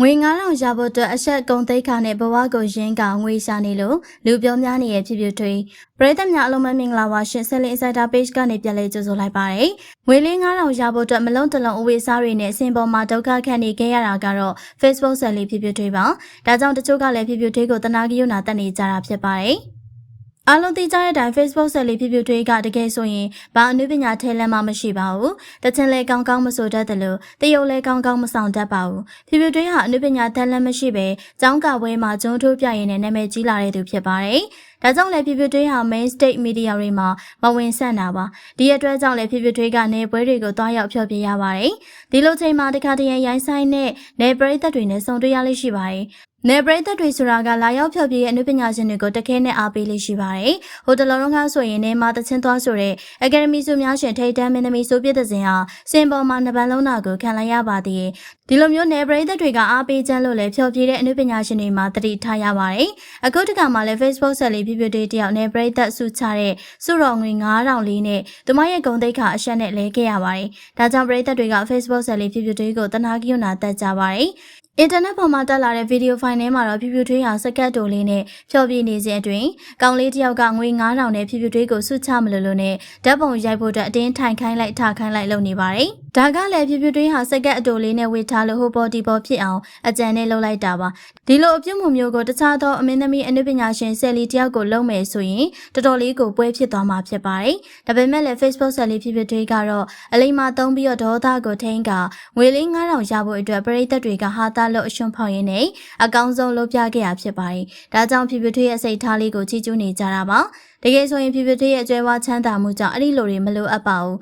ငွေ9000ရဖို့အတွက်အဆက်ကုန်သိက္ခာနဲ့ဘဝကိုရင်းကငွေရှာနေလို့လူပြောများနေရဲ့ဖြစ်ဖြစ်ထွေးပရိသတ်များအလုံးမမင်္ဂလာပါရှင်ဆက်လင်း insider page ကနေပြန်လည်ကြိုဆိုလိုက်ပါတယ်ငွေလေး9000ရဖို့အတွက်မလုံးတလုံးအဝေးစားတွေနဲ့အစင်ပေါ်မှာဒုက္ခခံနေခဲ့ရတာကတော့ Facebook ဆက်လေးဖြစ်ဖြစ်ထွေးပါဒါကြောင့်တချို့ကလည်းဖြစ်ဖြစ်ထွေးကိုတနာကရုဏာတက်နေကြတာဖြစ်ပါတယ် အားလုံးသိကြတဲ့အတိုင်း Facebook ဆက်လေးဖြစ်ဖြစ်ထွေးကတကယ်ဆိုရင်ဘာအနုပညာထဲလမ်းမှမရှိပါဘူး။တချင်လဲကောင်းကောင်းမဆိုတတ်တယ်လို့တရုပ်လဲကောင်းကောင်းမဆောင်တတ်ပါဘူး။ဖြစ်ဖြစ်ထွေးဟာအနုပညာထဲလမ်းမရှိပဲကျောင်းကပွဲမှာကျုံးထိုးပြရင်နဲ့နာမည်ကြီးလာတဲ့သူဖြစ်ပါတယ်။ဒါကြောင့်လည်းဖြစ်ဖြစ်ထွေးဟာ main state media တွေမှာမဝင်ဆက်တာပါ။ဒီအတွက်ကြောင့်လည်းဖြစ်ဖြစ်ထွေးကနေပွဲတွေကိုတွားရောက်ဖျော်ပြရပါတယ်။ဒီလိုချိန်မှာတခါတရံရိုင်းဆိုင်နဲ့နေပရိသတ်တွေနဲ့ဆုံတွေ့ရလေးရှိပါတယ်။ နယ်ပရိသတ်တွေဆိုတာကလာရောက်ဖျော်ဖြေရဲ့အနုပညာရှင်တွေကိုတခဲနဲ့အားပေးလေးရှိပါတယ်။ဟိုတလောလုံးကဆိုရင်နေမှာတချင်းသွားဆိုတဲ့အကယ်ဒမီဆိုများရှင်ထိတ်တန်းမင်းသမီးဆိုပြတဲ့စဉ်ဟာစင်ပေါ်မှာနှစ်ပန်းလုံးနာကိုခံလိုက်ရပါသေးတယ်။ဒီလိုမျိုးနယ်ပရိသတ်တွေကအားပေးချမ်းလို့လည်းဖျော်ဖြေတဲ့အနုပညာရှင်တွေမှာတတိထားရပါတယ်။အခုတခါမှလည်း Facebook ဆက်လေးပြပြတွေတယောက်နယ်ပရိသတ်စုချတဲ့စုတော်ငွေ9000လေးနဲ့သူမရဲ့ဂုံတိတ်ခါအရှက်နဲ့လဲခဲ့ရပါတယ်။ဒါကြောင့်ပရိသတ်တွေက Facebook ဆက်လေးပြပြတွေကိုတနာကရုဏာတက်ကြပါတယ်။ အင်တာနက်ပေါ်မှာတက်လာတဲ့ဗီဒီယိုဖိုင်ထဲမှာတော့ဖြူဖြူထွေးဟာစကတ်တိုလေးနဲ့ဖျော်ပြနေစဉ်အတွင်းကောင်လေးတစ်ယောက်ကငွေ9000နဲ့ဖြူဖြူထွေးကိုဆုချမလို့လို့နဲ့ဓာတ်ပုံရိုက်ဖို့အတွက်အတင်းထိုင်ခိုင်းလိုက်ထခိုင်းလိုက်လုပ်နေပါတယ်။ ဒါကလည်းဖြူဖြူထွေးဟာစကတ်အတိုလေးနဲ့ဝေထားလို့ဟိုပေါ်ဒီပေါ်ဖြစ်အောင်အကြံနဲ့လုပ်လိုက်တာပါ။ဒီလိုအပြုတ်မှုမျိုးကိုတခြားသောအမင်းသမီးအနုပညာရှင်ဆယ်လီတယောက်ကိုလုပ်မယ်ဆိုရင်တော်တော်လေးကိုပွဲဖြစ်သွားမှာဖြစ်ပါတယ်။ဒါပေမဲ့လည်း Facebook ဆယ်လီဖြူဖြူထွေးကတော့အလိမ္မာသုံးပြီးတော့ဒေါသကိုထိန်းကငွေလေး9000ရဖို့အတွက်ပရိသတ်တွေကဟာတာလို့အရှုံးဖောက်ရင်းနဲ့အကောင်းဆုံးလုပ်ပြခဲ့ရဖြစ်ပါတယ်။ဒါကြောင့်ဖြူဖြူထွေးရဲ့စိတ်ထားလေးကိုချီးကျူးနေကြတာပါ။တကယ်ဆိုရင်ဖြူဖြူထွေးရဲ့အကျွဲဝါချမ်းသာမှုကြောင့်အဲ့ဒီလိုတွေမလိုအပ်ပါဘူး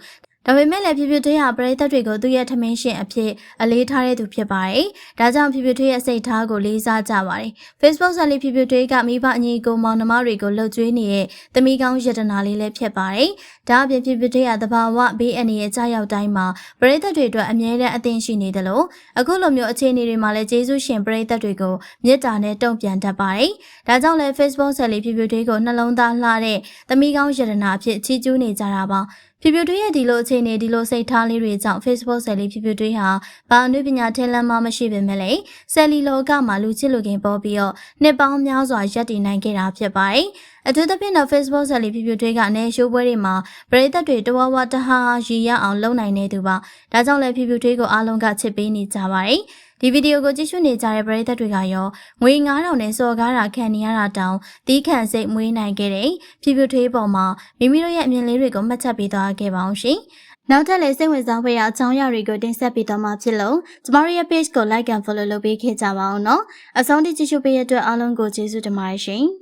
ဒါပေမဲ့လည်းဖြူဖြူထွေးဟာပရိသတ်တွေကိုသူ့ရဲ့ထမင်းရှင်အဖြစ်အလေးထားတဲ့သူဖြစ်ပါတယ်။ဒါကြောင့်ဖြူဖြူထွေးရဲ့စိတ်ထားကိုလေးစားကြပါတယ်။ Facebook ဆက်လေးဖြူဖြူထွေးကမိဘအညီကိုမောင်နှမတွေကိုလှုပ်ကြွေးနေတဲ့သမီးကောင်းယတနာလေးလည်းဖြစ်ပါတယ်။ဒါအပြင်ဖြူဖြူထွေးဟာတဘာဝဘေးအန္တရာယ်ကြောက်ရောက်တိုင်းမှာပရိသတ်တွေအတွက်အမြဲတမ်းအသင့်ရှိနေတယ်လို့အခုလိုမျိုးအခြေအနေတွေမှာလည်းကျေးဇူးရှင်ပရိသတ်တွေကိုမေတ္တာနဲ့တုံ့ပြန်တတ်ပါတယ်။ဒါကြောင့်လည်း Facebook ဆက်လေးဖြူဖြူထွေးကိုနှလုံးသားလှတဲ့သမီးကောင်းယတနာအဖြစ်ချီးကျူးနေကြတာပါ။ဖြူဖြူတွေးရဲ့ဒီလိုအခြေအနေဒီလိုစိတ်ထားလေးတွေကြောင့် Facebook ဆယ်လီဖြူဖြူတွေးဟာဘာအနုပညာထဲလမ်းမှမရှိပေမဲ့လည်းဆယ်လီလောကမှာလူချစ်လူခင်ပေါ်ပြီးတော့နှစ်ပေါင်းများစွာရပ်တည်နိုင်ခဲ့တာဖြစ်ပါတယ်။အထူးသဖြင့်တော့ Facebook ဆယ်လီဖြူဖြူတွေးကအနေရှိုးပွဲတွေမှာပရိသတ်တွေတဝဝတဟာရည်ရအောင်လုပ်နိုင်နေသူပါ။ဒါကြောင့်လည်းဖြူဖြူတွေးကိုအားလုံးကချစ်ပေးနေကြပါတယ်။ ဒီဗီဒီယိုကိုကြည့်ရှုနေကြတဲ့ပရိသတ်တွေကရောငွေ9000နဲ့စော်ကားတာခံနေရတာတောင်တီးခန့်စိတ်မွေးနိုင်ခဲ့တဲ့ဖြူဖြူထွေးပေါ်မှာမိမိတို့ရဲ့အမြင်လေးတွေကိုမှတ်ချက်ပေးသွားခဲ့ပါအောင်ရှင်။နောက်ထပ်လည်းစိတ်ဝင်စားဖွယ်ရာအကြောင်းအရာတွေကိုတင်ဆက်ပေးသွားမှာဖြစ်လို့ကျမတို့ရဲ့ page ကို like and follow လုပ်ပေးခဲ့ကြပါအောင်နော်။အဆုံးထိကြည့်ရှုပေးရတဲ့အတွက်အားလုံးကိုကျေးဇူးတင်ပါတယ်ရှင်။